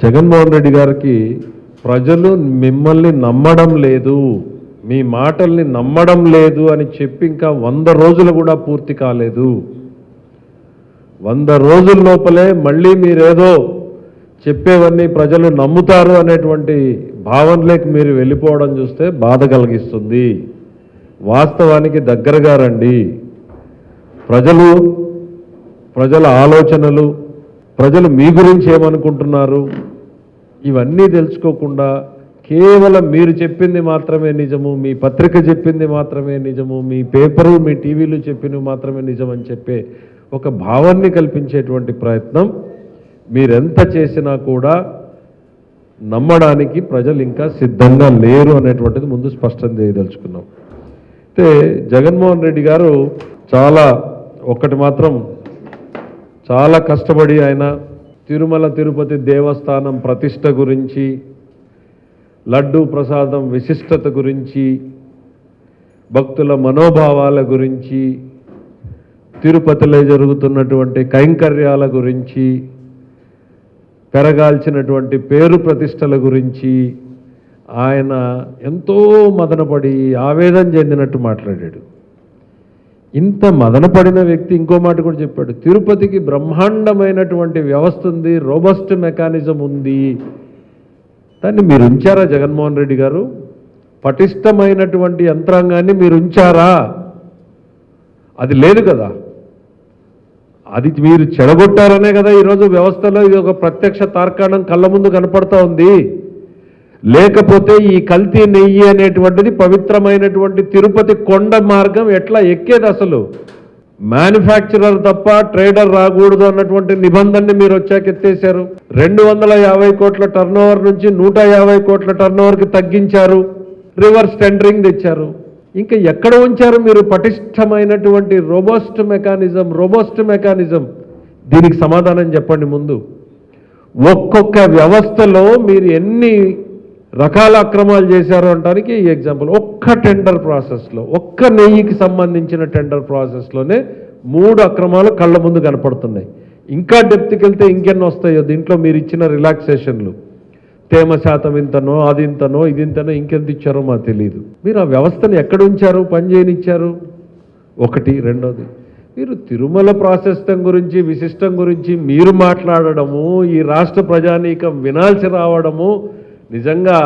జగన్మోహన్ రెడ్డి గారికి ప్రజలు మిమ్మల్ని నమ్మడం లేదు మీ మాటల్ని నమ్మడం లేదు అని చెప్పి ఇంకా వంద రోజులు కూడా పూర్తి కాలేదు. వంద రోజుల లోపలే మళ్ళీ మీరేదో చెప్పేవన్నీ ప్రజలు నమ్ముతారు అనేటువంటి భావనలోకి మీరు వెళ్ళిపోవడం చూస్తే బాధ కలిగిస్తుంది. వాస్తవానికి దగ్గరగా రండి. ప్రజలు ప్రజల ఆలోచనలు ప్రజలు మీ గురించి ఏమనుకుంటున్నారు? ఇవన్నీ తెలుసుకోకుండా కేవలం మీరు చెప్పింది మాత్రమే నిజము మీ పత్రిక చెప్పింది మాత్రమే నిజము మీ పేపరు మీ టీవీలు చెప్పినవి మాత్రమే నిజం అని చెప్పే ఒక భావాన్ని కల్పించేటువంటి ప్రయత్నం మీరెంత చేసినా కూడా నమ్మడానికి ప్రజలు ఇంకా సిద్ధంగా లేరు అనేటువంటిది ముందు స్పష్టం చేయదలుచుకున్నాం. అయితే జగన్మోహన్ రెడ్డి గారు చాలా ఒక్కటి మాత్రం చాలా కష్టపడి ఆయన తిరుమల తిరుపతి దేవస్థానం ప్రతిష్ట గురించి లడ్డు ప్రసాదం విశిష్టత గురించి భక్తుల మనోభావాల గురించి తిరుపతిలో జరుగుతున్నటువంటి కైంకర్యాల గురించి పెరగాల్సినటువంటి పేరు ప్రతిష్టల గురించి ఆయన ఎంతో మదనపడి ఆవేదన చెందినట్టు మాట్లాడాడు. ఇంత మదనపడిన వ్యక్తి ఇంకో మాట కూడా చెప్పాడు. తిరుపతికి బ్రహ్మాండమైనటువంటి వ్యవస్థ ఉంది రోబస్ట్ మెకానిజం ఉంది. దాన్ని మీరు ఉంచారా జగన్మోహన్ రెడ్డి గారు? పటిష్టమైనటువంటి యంత్రాంగాన్ని మీరు ఉంచారా? అది లేదు కదా. అది మీరు చెడగొట్టారనే కదా ఈరోజు వ్యవస్థలో ఇది ఒక ప్రత్యక్ష తార్కాణం కళ్ళ ముందు కనపడతా ఉంది. లేకపోతే ఈ కల్తీ నెయ్యి అనేటువంటిది పవిత్రమైనటువంటి తిరుపతి కొండ మార్గం ఎట్లా ఎక్కేది అసలు? మ్యానుఫ్యాక్చరర్ తప్ప ట్రేడర్ రాకూడదు అన్నటువంటి నిబంధనని మీరు వచ్చాక ఎత్తేసారు రెండు వందల యాభై కోట్ల టర్న్ ఓవర్ నుంచి నూట యాభై కోట్ల టర్న్ ఓవర్కి తగ్గించారు. రివర్స్ టెండరింగ్ తెచ్చారు. ఇంకా ఎక్కడ ఉంచారు మీరు పటిష్టమైనటువంటి రోబోస్ట్ మెకానిజం రోబోస్ట్ మెకానిజం దీనికి సమాధానం చెప్పండి ముందు. ఒక్కొక్క వ్యవస్థలో మీరు ఎన్ని రకాల అక్రమాలు చేశారు అనడానికి ఈ ఎగ్జాంపుల్ ఒక్క టెండర్ ప్రాసెస్లో ఒక్క నెయ్యికి సంబంధించిన టెండర్ ప్రాసెస్లోనే మూడు అక్రమాలు కళ్ళ ముందు కనపడుతున్నాయి. ఇంకా డెప్త్కి వెళ్తే ఇంకెన్ని వస్తాయో? దీంట్లో మీరు ఇచ్చిన రిలాక్సేషన్లు తేమ శాతం ఇంతనో అది ఇంతనో ఇది ఇంతనో ఇంకెంత ఇచ్చారో మాకు తెలియదు మీరు ఆ వ్యవస్థను ఎక్కడ ఉంచారు? పని చేయనిచ్చారు ఒకటి రెండోది. మీరు తిరుమల ప్రాశస్తం గురించి విశిష్టం గురించి మీరు మాట్లాడడము ఈ రాష్ట్ర ప్రజానీకం వినాల్సి రావడము నిజంగా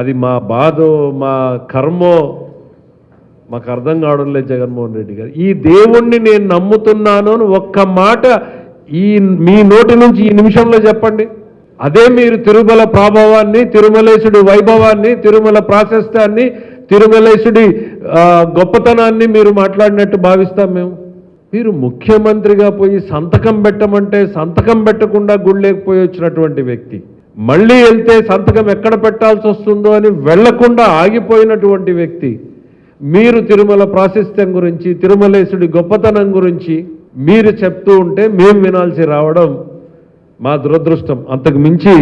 అది మా బాధో మా కర్మో మాకు అర్థం కావడం లేదు జగన్మోహన్ రెడ్డి గారు. ఈ దేవుణ్ణి నేను నమ్ముతున్నాను అని ఒక్క మాట ఈ మీ నోటి నుంచి ఈ నిమిషంలో చెప్పండి. అదే మీరు తిరుమల ప్రాభవాన్ని తిరుమలేశుడి వైభవాన్ని తిరుమల ప్రాశస్త్యాన్ని తిరుమలేశుడి గొప్పతనాన్ని మీరు మాట్లాడినట్టు భావిస్తాం మేము. మీరు ముఖ్యమంత్రిగా పోయి సంతకం పెట్టమంటే సంతకం పెట్టకుండా గుళ్ళేకపోయి వచ్చినటువంటి వ్యక్తి. మళ్ళీ వెళ్తే సంతకం ఎక్కడ పెట్టాల్సి వస్తుందో అని వెళ్ళకుండా ఆగిపోయినటువంటి వ్యక్తి మీరు తిరుమల ప్రాశస్త్యం గురించి తిరుమలేశుడి గొప్పతనం గురించి మీరు చెప్తూ ఉంటే మేము వినాల్సి రావడం మా దురదృష్టం. అంతకు మించి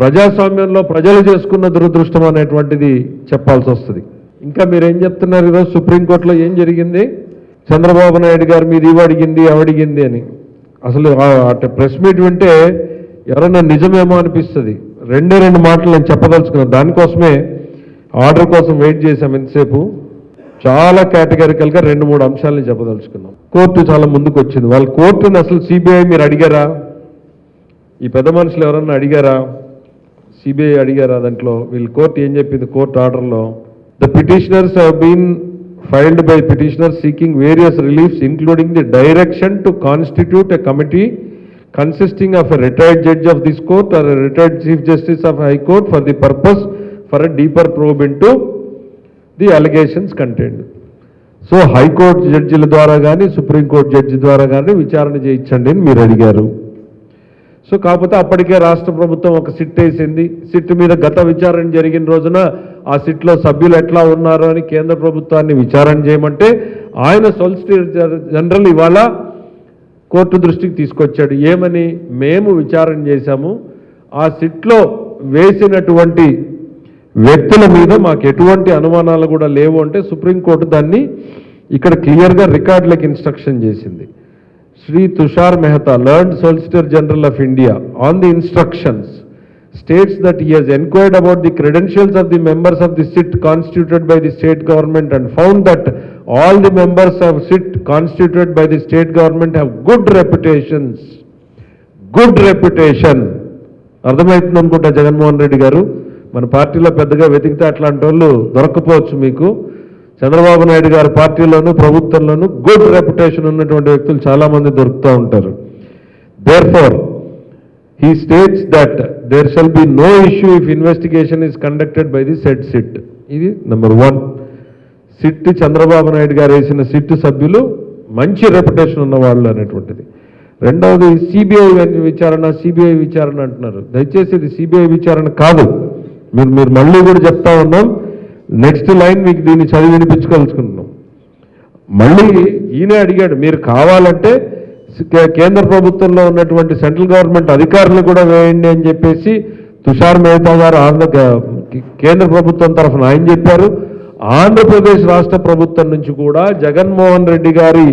ప్రజాస్వామ్యంలో ప్రజలు చేసుకున్న దురదృష్టం అనేటువంటిది చెప్పాల్సి వస్తుంది. ఇంకా మీరు ఏం చెప్తున్నారు ఈరోజు? సుప్రీంకోర్టులో ఏం జరిగింది? చంద్రబాబు నాయుడు గారు మీరు ఇవి అడిగింది అవడిగింది అడిగింది అని అసలు ప్రెస్ మీట్ వింటే ఎవరన్నా నిజమేమో అనిపిస్తుంది. రెండే రెండు మాటలు నేను చెప్పదలుచుకున్నాను. దానికోసమే ఆర్డర్ కోసం వెయిట్ చేశాం ఎంతసేపు చాలా కేటగిరికల్గా రెండు మూడు అంశాలని చెప్పదలుచుకున్నాం. కోర్టు చాలా ముందుకు వచ్చింది వాళ్ళ కోర్టుని అసలు సిబిఐ మీరు అడిగారా? ఈ పెద్ద మనుషులు ఎవరన్నా అడిగారా? సిబిఐ అడిగారా దాంట్లో? వీళ్ళు కోర్టు ఏం చెప్పింది కోర్టు ఆర్డర్లో? The petitioners have been filed by petitioner seeking various reliefs including the direction to constitute a committee consisting of a retired judge of this court or a retired chief justice of high court for the purpose for a deeper probe into the allegations contained. So high court జడ్జిల ద్వారా కానీ supreme court judge ద్వారా కానీ విచారణ చేయించండి అని మీరు అడిగారు so కాకపోతే అప్పటికే రాష్ట్ర ప్రభుత్వం ఒక సిట్ వేసింది సిట్ మీద గత విచారణ జరిగిన రోజున ఆ సిట్లో సభ్యులు ఎట్లా ఉన్నారు అని కేంద్ర ప్రభుత్వాన్ని విచారణ చేయమంటే ఆయన సొలిసిటర్ జనరల్ ఇవాళ కోర్టు దృష్టికి తీసుకొచ్చాడు. ఏమని మేము విచారణ చేశాము. ఆ సిట్లో వేసినటువంటి వ్యక్తుల మీద మాకు ఎటువంటి అనుమానాలు కూడా లేవు అంటే సుప్రీంకోర్టు దాన్ని ఇక్కడ క్లియర్గా రికార్డులకు ఇన్స్ట్రక్షన్ చేసింది. Shri Tushar Mehta learned solicitor general of India on the instructions states that ఈ he's enquired about the credentials of the members of the SIT constituted by the state government and found that all the members of SIT constituted by the state government have good reputations. Good reputation అర్థమవుతుంది అనుకుంటా జగన్మోహన్ రెడ్డి గారు మన పార్టీలో పెద్దగా వెతికితే అట్లాంటి వాళ్ళు దొరకపోవచ్చు మీకు చంద్రబాబు నాయుడు గారి పార్టీలోను ప్రభుత్వంలోను గుడ్ రెప్యుటేషన్ ఉన్నటువంటి వ్యక్తులు చాలామంది దొరుకుతూ ఉంటారు therefore he states that there shall be no issue if investigation is conducted by the said sit ఇది number one SIT Chandrababu Naidu garu వేసిన సిట్ సభ్యులు మంచి రెప్యుటేషన్ ఉన్న వాళ్ళు అనేటువంటిది. రెండవది సిబిఐ విచారణ సిబిఐ విచారణ అంటున్నారు. దయచేసి ఇది సిబిఐ విచారణ కాదు. మీరు మీరు మళ్ళీ కూడా చెప్తా ఉన్నాం. నెక్స్ట్ లైన్ మీకు దీన్ని చదివి వినిపించుకోవాల్సుకుంటున్నాం. మళ్ళీ ఈయనే అడిగాడు మీరు కావాలంటే కే- కేంద్ర ప్రభుత్వంలో ఉన్నటువంటి సెంట్రల్ గవర్నమెంట్ అధికారులు కూడా వేయండి అని చెప్పేసి తుషార్ మెహతా గారు ఆంధ్ర కేంద్ర ప్రభుత్వం తరఫున ఆయన చెప్పారు. ఆంధ్రప్రదేశ్ రాష్ట్ర ప్రభుత్వం నుంచి కూడా జగన్మోహన్ రెడ్డి గారి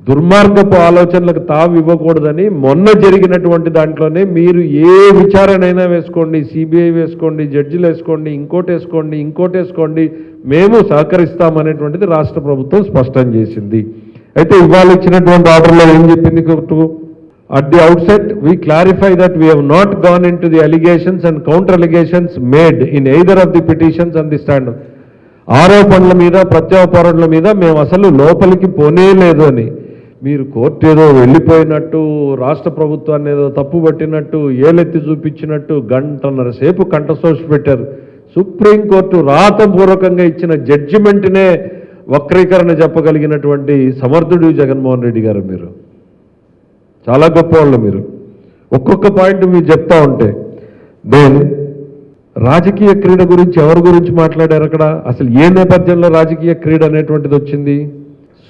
దుర్మార్గపు ఆలోచనలకు తావు ఇవ్వకూడదని మొన్న జరిగినటువంటి దాంట్లోనే మీరు ఏ విచారణైనా వేసుకోండి సిబిఐ వేసుకోండి జడ్జిలు వేసుకోండి ఇంకోటి వేసుకోండి ఇంకోటి వేసుకోండి మేము సహకరిస్తామనేటువంటిది రాష్ట్ర ప్రభుత్వం స్పష్టం చేసింది. అయితే ఇవాళ ఇచ్చినటువంటి ఆర్డర్లో ఏం చెప్పింది court? At the outset we clarify that we have not gone into the allegations and counter allegations made in either of the petitions and the stand ఆరోపణల మీద ప్రత్యారోపణల మీద మేము అసలు లోపలికి పోనే లేదు అని. మీరు కోర్టు ఏదో వెళ్ళిపోయినట్టు రాష్ట్ర ప్రభుత్వాన్ని ఏదో తప్పు పట్టినట్టు ఏలెత్తి చూపించినట్టు గంటన్నర సేపు కంఠశోష పెట్టారు. సుప్రీంకోర్టు రాతపూర్వకంగా ఇచ్చిన జడ్జిమెంట్నే వక్రీకరణ చెప్పగలిగినటువంటి సమర్థుడు జగన్మోహన్ రెడ్డి గారు మీరు. చాలా గొప్ప వాళ్ళు మీరు. ఒక్కొక్క పాయింట్ మీరు చెప్తా ఉంటే దెన్ రాజకీయ క్రీడ గురించి ఎవరి గురించి మాట్లాడారు అక్కడ? అసలు ఏ నేపథ్యంలో రాజకీయ క్రీడ అనేటువంటిది వచ్చింది?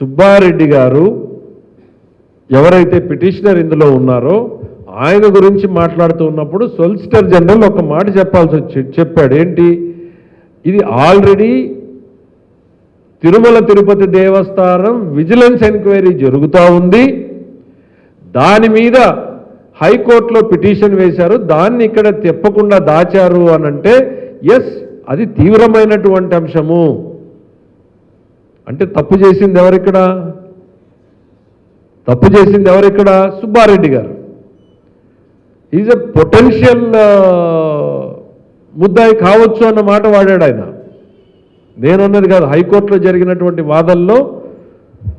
సుబ్బారెడ్డి గారు ఎవరైతే పిటిషనర్ ఇందులో ఉన్నారో ఆయన గురించి మాట్లాడుతూ ఉన్నప్పుడు సొలిసిటర్ జనరల్ ఒక మాట చెప్పాల్సి వచ్చి చెప్పాడు. ఏంటి? ఇది ఆల్రెడీ తిరుమల తిరుపతి దేవస్థానం విజిలెన్స్ ఎంక్వైరీ జరుగుతూ ఉంది. దాని మీద హైకోర్టులో పిటిషన్ వేశారు. దాన్ని ఇక్కడ తెప్పకుండా దాచారు అని అంటే ఎస్ అది తీవ్రమైనటువంటి అంశము. అంటే తప్పు చేసింది ఎవరిక్కడ? తప్పు చేసింది ఎవరిక్కడ? సుబ్బారెడ్డి గారు. ఈజ్ ఎ పొటెన్షియల్ ముద్దాయి కావచ్చు అన్న మాట వాడాడు ఆయన. నేనన్నది కాదు హైకోర్టులో జరిగినటువంటి వాదనలో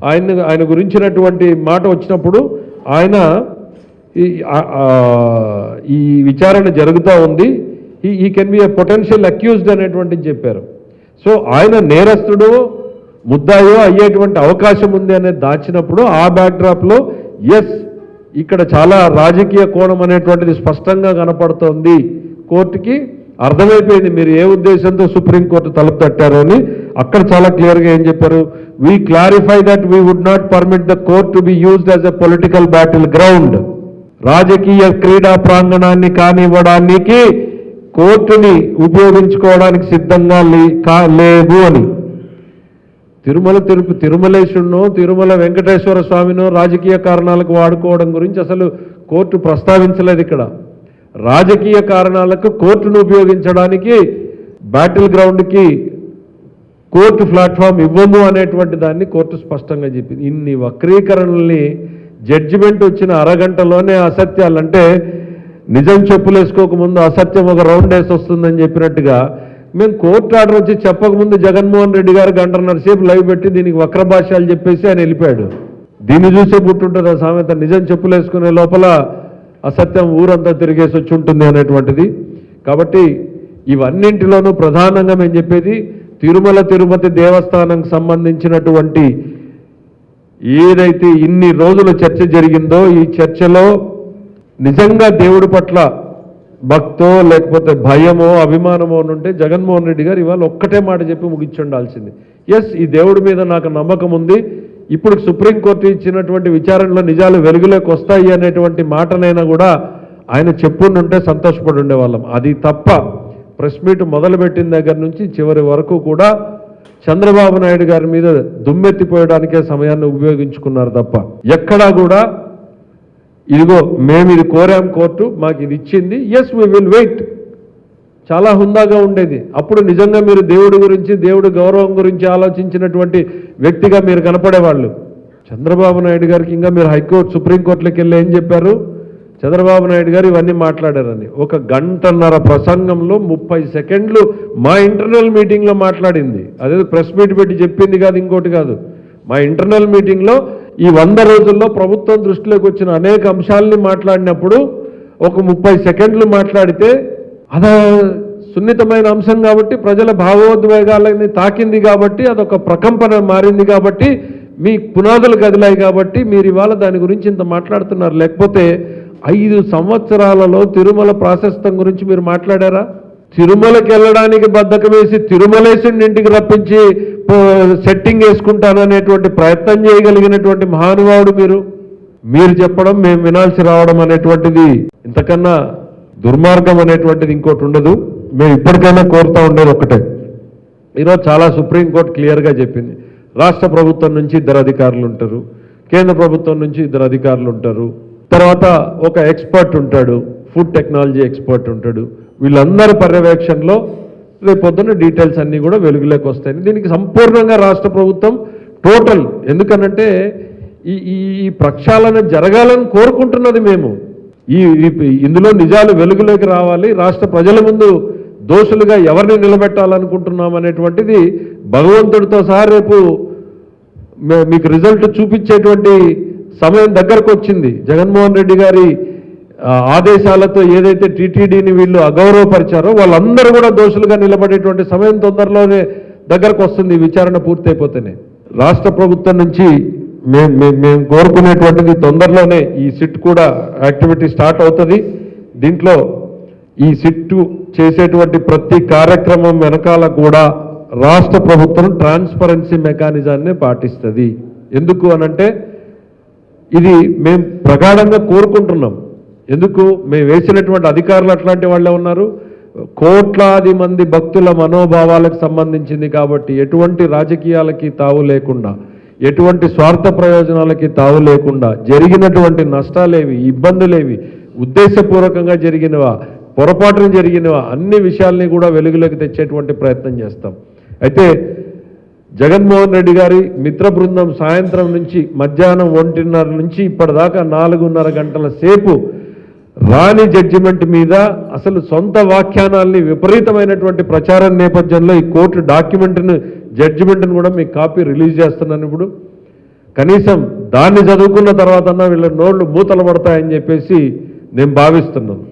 ఆయన ఆయన గురించినటువంటి మాట వచ్చినప్పుడు ఆయన ఈ ఈ విచారణ జరుగుతూ ఉంది. ఈ ఈ can be a potential accused అనేటువంటిది చెప్పారు. సో ఆయన నేరస్తుడు ముద్దాయో అయ్యేటువంటి అవకాశం ఉంది అనేది దాచినప్పుడు ఆ బ్యాక్డ్రాప్లో ఎస్ ఇక్కడ చాలా రాజకీయ కోణం అనేటువంటిది స్పష్టంగా కనపడుతోంది. కోర్టుకి అర్థమైపోయింది మీరు ఏ ఉద్దేశంతో సుప్రీంకోర్టు తలుపు తట్టారు అని. అక్కడ చాలా క్లియర్గా ఏం చెప్పారు? We clarify that we would not permit the court to be used as a political battleground రాజకీయ క్రీడా ప్రాంగణాన్ని కానివ్వడానికి కోర్టుని ఉపయోగించుకోవడానికి సిద్ధంగా లే- కా- లేవు అని. తిరుమల తిరుపతి తిరుమలేశుడినో తిరుమల వెంకటేశ్వర స్వామినో రాజకీయ కారణాలకు వాడుకోవడం గురించి అసలు కోర్టు ప్రస్తావించలేదు ఇక్కడ. రాజకీయ కారణాలకు కోర్టును ఉపయోగించడానికి బ్యాటిల్ గ్రౌండ్కి కోర్టు ప్లాట్ఫామ్ ఇవ్వము అనేటువంటి దాన్ని కోర్టు స్పష్టంగా చెప్పింది. ఇన్ని వక్రీకరణల్ని జడ్జిమెంట్ వచ్చిన అరగంటలోనే అసత్యాలంటే నిజం చెప్పులేసుకోకముందు అసత్యం ఒక రౌండ్ వేసి వస్తుందని చెప్పినట్టుగా మేము కోర్టు ఆర్డర్ వచ్చి చెప్పకముందు జగన్మోహన్ రెడ్డి గారు గంటన్నర సేపు లైవ్ పెట్టి దీనికి వక్ర చెప్పేసి ఆయన వెళ్ళిపోయాడు. దీన్ని చూసే పుట్టుంటుంది ఆ సామెత నిజం చెప్పులేసుకునే లోపల అసత్యం ఊరంతా తిరిగేసి వచ్చి ఉంటుంది అనేటువంటిది. కాబట్టి ఇవన్నింటిలోనూ ప్రధానంగా మేము చెప్పేది తిరుమల తిరుపతి దేవస్థానంకి సంబంధించినటువంటి ఏదైతే ఇన్ని రోజుల చర్చ జరిగిందో ఈ చర్చలో నిజంగా దేవుడి పట్ల భక్తో లేకపోతే భయమో అభిమానమో ఉంటే జగన్మోహన్ రెడ్డి గారు ఇవాళ ఒక్కటే మాట చెప్పి ముగించుండాల్సింది. ఎస్ ఈ దేవుడి మీద నాకు నమ్మకం ఉంది. ఇప్పుడు సుప్రీంకోర్టు ఇచ్చినటువంటి విచారణలో నిజాలు వెలుగులోకి వస్తాయి అనేటువంటి మాటనైనా కూడా ఆయన చెప్పుండుంటే సంతోషపడి ఉండేవాళ్ళం అది తప్ప ప్రెస్ మీట్ మొదలుపెట్టిన దగ్గర నుంచి చివరి వరకు కూడా చంద్రబాబు నాయుడు గారి మీద దుమ్మెత్తిపోయడానికే సమయాన్ని ఉపయోగించుకున్నారు తప్ప ఎక్కడా కూడా ఇదిగో మేము ఇది కోరాం కోర్టు మాకు ఇది ఇచ్చింది ఎస్ వీ విల్ వెయిట్ చాలా హుందాగా ఉండేది. అప్పుడు నిజంగా మీరు దేవుడి గురించి దేవుడి గౌరవం గురించి ఆలోచించినటువంటి వ్యక్తిగా మీరు కనపడేవాళ్ళు. చంద్రబాబు నాయుడు గారికి ఇంకా మీరు హైకోర్టు సుప్రీంకోర్టులకు వెళ్ళి ఏం చెప్పారు? చంద్రబాబు నాయుడు గారు ఇవన్నీ మాట్లాడారని ఒక గంటన్నర ప్రసంగంలో ముప్పై సెకండ్లు మా ఇంటర్నల్ మీటింగ్లో మాట్లాడింది. అదే ప్రెస్ మీట్ పెట్టి చెప్పింది కాదు ఇంకోటి కాదు. మా ఇంటర్నల్ మీటింగ్లో ఈ వంద రోజుల్లో ప్రభుత్వం దృష్టిలోకి వచ్చిన అనేక అంశాలని మాట్లాడినప్పుడు ఒక ముప్పై సెకండ్లు మాట్లాడితే అదా సున్నితమైన అంశం కాబట్టి ప్రజల భావోద్వేగాలని తాకింది కాబట్టి అదొక ప్రకంపన మారింది కాబట్టి మీ పునాదులు కదిలాయి కాబట్టి మీరు ఇవాళ దాని గురించి ఇంత మాట్లాడుతున్నారు. లేకపోతే ఐదు సంవత్సరాలలో తిరుమల ప్రాశస్తం గురించి మీరు మాట్లాడారా? తిరుమలకి వెళ్ళడానికి బద్దకం వేసి తిరుమలేసుని ఇంటికి రప్పించి సెట్టింగ్ వేసుకుంటాననేటువంటి ప్రయత్నం చేయగలిగినటువంటి మహానుభావుడు మీరు. మీరు చెప్పడం మేము వినాల్సి రావడం అనేటువంటిది ఇంతకన్నా దుర్మార్గం అనేటువంటిది ఇంకోటి ఉండదు. మేము ఇప్పటికైనా కోరుతా ఉండేది ఒకటే. ఈరోజు చాలా సుప్రీంకోర్టు క్లియర్గా చెప్పింది. రాష్ట్ర ప్రభుత్వం నుంచి ఇద్దరు అధికారులు ఉంటారు. కేంద్ర ప్రభుత్వం నుంచి ఇద్దరు అధికారులు ఉంటారు. తర్వాత ఒక ఎక్స్పర్ట్ ఉంటాడు ఫుడ్ టెక్నాలజీ ఎక్స్పర్ట్ ఉంటాడు. వీళ్ళందరి పర్యవేక్షణలో రేపొద్దున డీటెయిల్స్ అన్నీ కూడా వెలుగులోకి వస్తాయి. దీనికి సంపూర్ణంగా రాష్ట్ర ప్రభుత్వం టోటల్ ఎందుకనంటే ఈ ఈ ప్రక్షాళన జరగాలని కోరుకుంటున్నది మేము. ఈ ఇందులో నిజాలు వెలుగులోకి రావాలి. రాష్ట్ర ప్రజల ముందు దోషులుగా ఎవరిని నిలబెట్టాలనుకుంటున్నాం అనేటువంటిది భగవంతుడితో సహా రేపు మీకు రిజల్ట్ చూపించేటువంటి సమయం దగ్గరకు వచ్చింది. జగన్మోహన్ రెడ్డి గారి ఆదేశాలతో ఏదైతే టీటీడీని వీళ్ళు అగౌరవపరిచారో వాళ్ళందరూ కూడా దోషులుగా నిలబడేటువంటి సమయం తొందరలోనే దగ్గరకు వస్తుంది. విచారణ పూర్తయిపోతేనే. రాష్ట్ర ప్రభుత్వం నుంచి మేము మేము మేము కోరుకునేటువంటిది తొందరలోనే ఈ సిట్ కూడా యాక్టివిటీ స్టార్ట్ అవుతుంది. దీంట్లో ఈ సిట్టు చేసేటువంటి ప్రతి కార్యక్రమం వెనకాల కూడా రాష్ట్ర ప్రభుత్వం ట్రాన్స్పరెన్సీ మెకానిజాన్ని పాటిస్తుంది. ఎందుకు అనంటే ఇది మేము ప్రగాఢంగా కోరుకుంటున్నాం. ఎందుకు? మేము వేసినటువంటి అధికారులు అట్లాంటి వాళ్ళే ఉన్నారు. కోట్లాది మంది భక్తుల మనోభావాలకు సంబంధించింది కాబట్టి ఎటువంటి రాజకీయాలకి తావు లేకుండా ఎటువంటి స్వార్థ ప్రయోజనాలకి తావు లేకుండా జరిగినటువంటి నష్టాలేవి ఇబ్బందులేవి ఉద్దేశపూర్వకంగా జరిగినవా పొరపాటున జరిగినవా అన్ని విషయాల్ని కూడా వెలుగులోకి తెచ్చేటువంటి ప్రయత్నం చేస్తాం. అయితే జగన్మోహన్ రెడ్డి గారి మిత్ర బృందం సాయంత్రం నుంచి మధ్యాహ్నం ఒంటిన్నర నుంచి ఇప్పటిదాకా నాలుగున్నర గంటల సేపు రాణి జడ్జిమెంట్ మీద అసలు సొంత వ్యాఖ్యానాల్ని విపరీతమైనటువంటి ప్రచారం నేపథ్యంలో ఈ కోర్టు డాక్యుమెంట్ను జడ్జిమెంట్ను కూడా మీకు కాపీ రిలీజ్ చేస్తున్నాను ఇప్పుడు. కనీసం దాన్ని చదువుకున్న తర్వాత వీళ్ళ నోళ్ళు మూతలు పడతాయని చెప్పేసి నేను భావిస్తున్నాను.